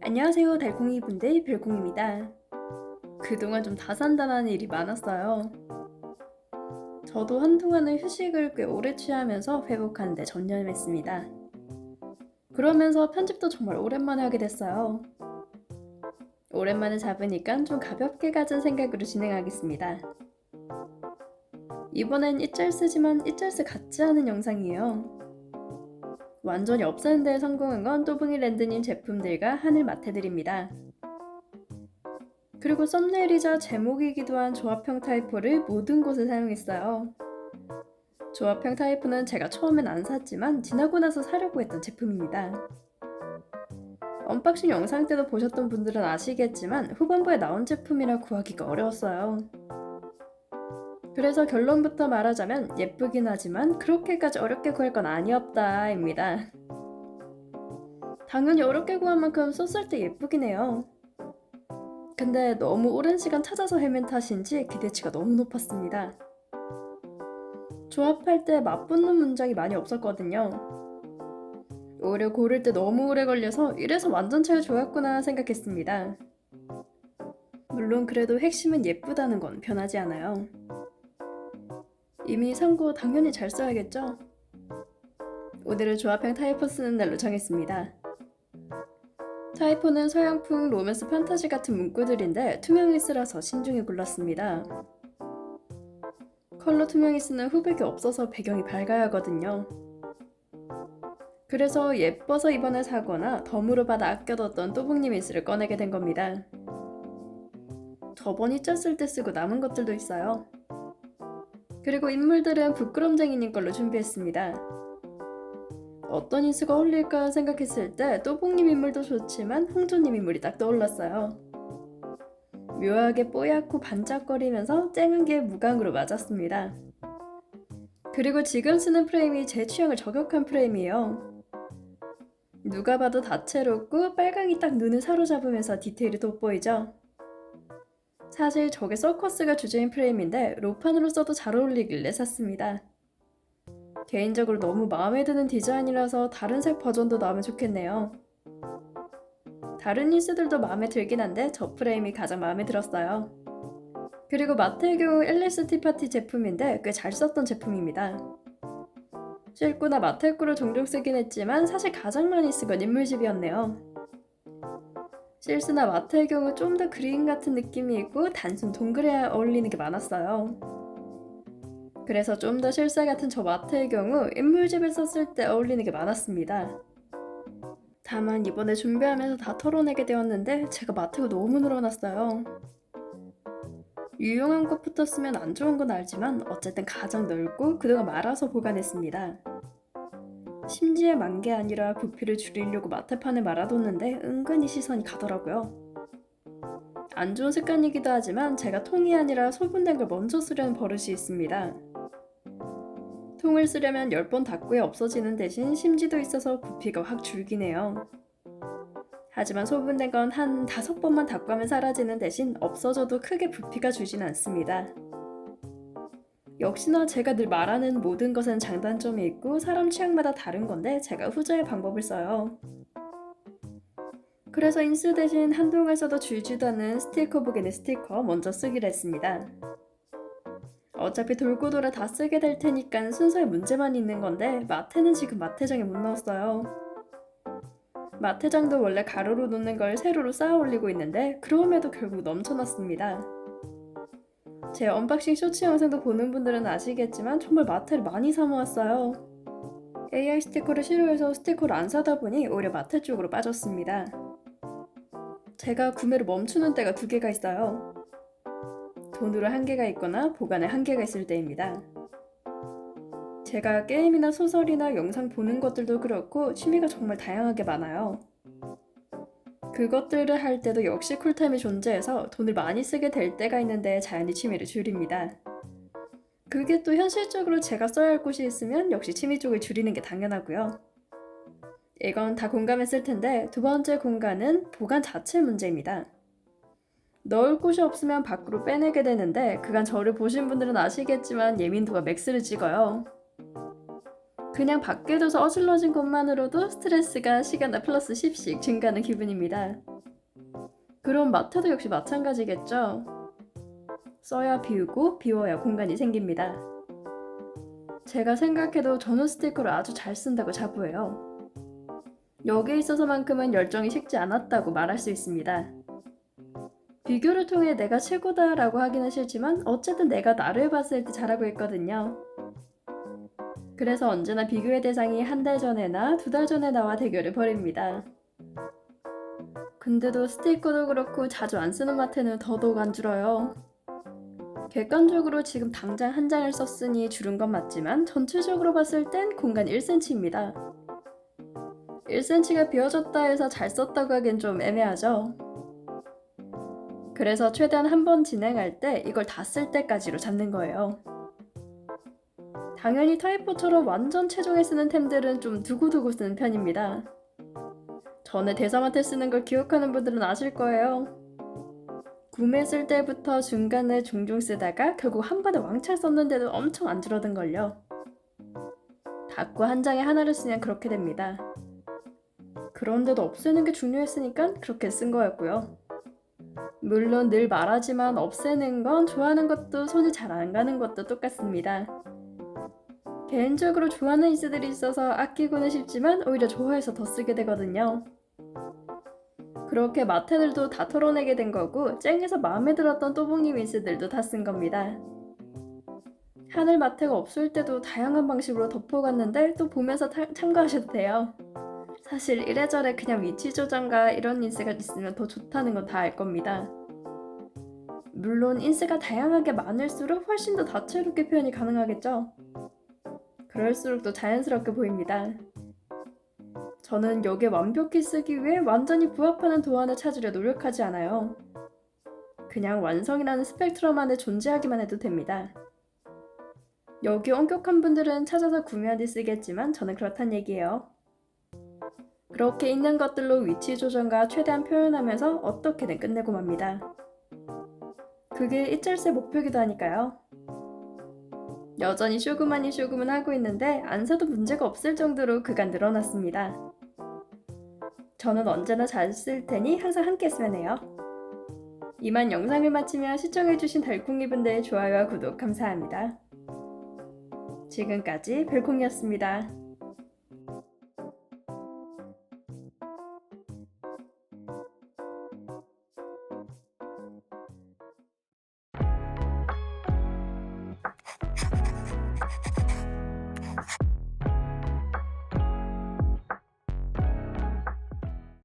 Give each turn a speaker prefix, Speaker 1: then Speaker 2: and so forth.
Speaker 1: 안녕하세요 달콩이 분들 별콩입니다. 그동안 좀 다산다난 일이 많았어요. 저도 한동안은 휴식을 꽤 오래 취하면서 회복하는데 전념했습니다. 그러면서 편집도 정말 오랜만에 하게 됐어요. 오랜만에 잡으니까 좀 가볍게 가진 생각으로 진행하겠습니다. 이번엔 이짤스지만 이짤스 같지 않은 영상이에요. 완전히 없애는 데 성공한 건 또붕이 랜드님 제품들과 하늘 마테들입니다. 그리고 썸네일이자 제목이기도 한 조합형 타이포를 모든 곳에 사용했어요. 조합형 타이포는 제가 처음엔 안 샀지만 지나고 나서 사려고 했던 제품입니다. 언박싱 영상 때도 보셨던 분들은 아시겠지만 후반부에 나온 제품이라 구하기가 어려웠어요. 그래서 결론부터 말하자면 예쁘긴 하지만 그렇게까지 어렵게 구할 건 아니었다입니다. 당연히 어렵게 구한 만큼 썼을 때 예쁘긴 해요. 근데 너무 오랜 시간 찾아서 헤맨 탓인지 기대치가 너무 높았습니다. 조합할 때 맞붙는 문장이 많이 없었거든요. 오히려 고를 때 너무 오래 걸려서 이래서 완전체가 좋았구나 생각했습니다. 물론 그래도 핵심은 예쁘다는 건 변하지 않아요. 이미 산 거 당연히 잘 써야겠죠? 오늘은 조합형 타이포 쓰는 날로 정했습니다. 타이포는 서양풍, 로맨스, 판타지 같은 문구들인데 투명이스라서 신중히 골랐습니다. 컬러 투명이스는 후백이 없어서 배경이 밝아야 하거든요. 그래서 예뻐서 이번에 사거나 덤으로 받아 아껴뒀던 또봉님 이스를 꺼내게 된 겁니다. 저번 이짤 쓸때 쓰고 남은 것들도 있어요. 그리고 인물들은 부끄럼쟁이님 걸로 준비했습니다. 어떤 인수가 어울릴까 생각했을 때 또봉님 인물도 좋지만 홍조님 인물이 딱 떠올랐어요. 묘하게 뽀얗고 반짝거리면서 쨍한 게 무광으로 맞았습니다. 그리고 지금 쓰는 프레임이 제 취향을 저격한 프레임이에요. 누가 봐도 다채롭고 빨강이 딱 눈을 사로잡으면서 디테일이 돋보이죠? 사실 저게 서커스가 주제인 프레임인데 로판으로 써도 잘 어울리길래 샀습니다. 개인적으로 너무 마음에 드는 디자인이라서 다른 색 버전도 나오면 좋겠네요. 다른 인스들도 마음에 들긴 한데 저 프레임이 가장 마음에 들었어요. 그리고 마트의 경우 LST 파티 제품인데 꽤 잘 썼던 제품입니다. 실구나 마테꾸를 종종 쓰긴 했지만 사실 가장 많이 쓴건 인물집이었네요. 실스나 마트의 경우 좀 더 그림 같은 느낌이 있고 단순 동그래야 어울리는 게 많았어요. 그래서 좀 더 실사 같은 저 마트의 경우 인물집을 썼을 때 어울리는 게 많았습니다. 다만 이번에 준비하면서 다 털어내게 되었는데 제가 마트가 너무 늘어났어요. 유용한 것부터 쓰면 안 좋은 건 알지만 어쨌든 가장 넓고 그동안 말아서 보관했습니다. 심지어 만게 아니라 부피를 줄이려고 마테판에 말아뒀는데 은근히 시선이 가더라고요. 안 좋은 습관이기도 하지만 제가 통이 아니라 소분된 걸 먼저 쓰려는 버릇이 있습니다. 통을 쓰려면 10번 닦고야 없어지는 대신 심지도 있어서 부피가 확 줄긴 해요. 하지만 소분된 건 한 5번만 닦고 하면 사라지는 대신 없어져도 크게 부피가 줄진 않습니다. 역시나 제가 늘 말하는 모든 것은 장단점이 있고 사람 취향마다 다른 건데 제가 후자의 방법을 써요. 그래서 인수 대신 한동안 써도 줄지도 않는 스티커북에는 스티커 먼저 쓰기로 했습니다. 어차피 돌고 돌아 다 쓰게 될 테니까 순서에 문제만 있는 건데 마테는 지금 마테장에 못 넣었어요. 마테장도 원래 가로로 놓는 걸 세로로 쌓아 올리고 있는데 그럼에도 결국 넘쳐났습니다. 제 언박싱 쇼츠 영상도 보는 분들은 아시겠지만 정말 마테를 많이 사 모았어요. AI 스티커를 싫어해서 스티커를 안 사다 보니 오히려 마테 쪽으로 빠졌습니다. 제가 구매를 멈추는 때가 두 개가 있어요. 돈으로 한 개가 있거나 보관에 한 개가 있을 때입니다. 제가 게임이나 소설이나 영상 보는 것들도 그렇고 취미가 정말 다양하게 많아요. 그것들을 할 때도 역시 쿨타임이 존재해서 돈을 많이 쓰게 될 때가 있는데 자연히 취미를 줄입니다. 그게 또 현실적으로 제가 써야 할 곳이 있으면 역시 취미 쪽을 줄이는 게 당연하고요. 이건 다 공감했을 텐데 두 번째 공간은 보관 자체 문제입니다. 넣을 곳이 없으면 밖으로 빼내게 되는데 그간 저를 보신 분들은 아시겠지만 예민도가 맥스를 찍어요. 그냥 밖에 둬서 어질러진 것만으로도 스트레스가 시간당 플러스 10씩 증가하는 기분입니다. 그럼 마트도 역시 마찬가지겠죠? 써야 비우고 비워야 공간이 생깁니다. 제가 생각해도 저는 스티커를 아주 잘 쓴다고 자부해요. 여기에 있어서만큼은 열정이 식지 않았다고 말할 수 있습니다. 비교를 통해 내가 최고다라고 하기는 싫지만 어쨌든 내가 나를 봤을 때 잘하고 있거든요. 그래서 언제나 비교의 대상이 한 달 전에나 두 달 전에 나와 대결을 벌입니다. 근데도 스티커도 그렇고 자주 안 쓰는 마트는 더더욱 안 줄어요. 객관적으로 지금 당장 한 장을 썼으니 줄은 건 맞지만 전체적으로 봤을 땐 공간 1cm입니다. 1cm가 비어졌다 해서 잘 썼다고 하기엔 좀 애매하죠. 그래서 최대한 한 번 진행할 때 이걸 다 쓸 때까지로 잡는 거예요. 당연히 타이포처럼 완전 최종에 쓰는 템들은 좀 두고두고 쓰는 편입니다. 전에 대사마테 쓰는 걸 기억하는 분들은 아실 거예요. 구매했을 때부터 중간에 종종 쓰다가 결국 한 번에 왕창 썼는데도 엄청 안 줄어든걸요. 닫고 한 장에 하나를 쓰면 그렇게 됩니다. 그런데도 없애는 게 중요했으니까 그렇게 쓴 거였고요. 물론 늘 말하지만 없애는 건 좋아하는 것도 손이 잘 안 가는 것도 똑같습니다. 개인적으로 좋아하는 인스들이 있어서 아끼고는 싶지만 오히려 좋아해서 더 쓰게 되거든요. 그렇게 마테들도 다 털어내게 된 거고 쨍에서 마음에 들었던 또봉님 인스들도 다 쓴 겁니다. 하늘 마테가 없을 때도 다양한 방식으로 덮어갔는데 또 보면서 타- 참고하셔도 돼요. 사실 이래저래 그냥 위치 조정과 이런 인스가 있으면 더 좋다는 건 다 알 겁니다. 물론 인스가 다양하게 많을수록 훨씬 더 다채롭게 표현이 가능하겠죠. 그럴수록 더 자연스럽게 보입니다. 저는 여기에 완벽히 쓰기 위해 완전히 부합하는 도안을 찾으려 노력하지 않아요. 그냥 완성이라는 스펙트럼 안에 존재하기만 해도 됩니다. 여기 엄격한 분들은 찾아서 구매한 뒤 쓰겠지만 저는 그렇단 얘기예요. 그렇게 있는 것들로 위치 조정과 최대한 표현하면서 어떻게든 끝내고 맙니다. 그게 이짤새 목표기도 하니까요. 여전히 쇼그만이 쇼그만 하고 있는데 안 사도 문제가 없을 정도로 그간 늘어났습니다. 저는 언제나 잘 쓸 테니 항상 함께 쓰면 해요. 이만 영상을 마치며 시청해주신 달콩이분들 좋아요와 구독 감사합니다. 지금까지 별콩이었습니다.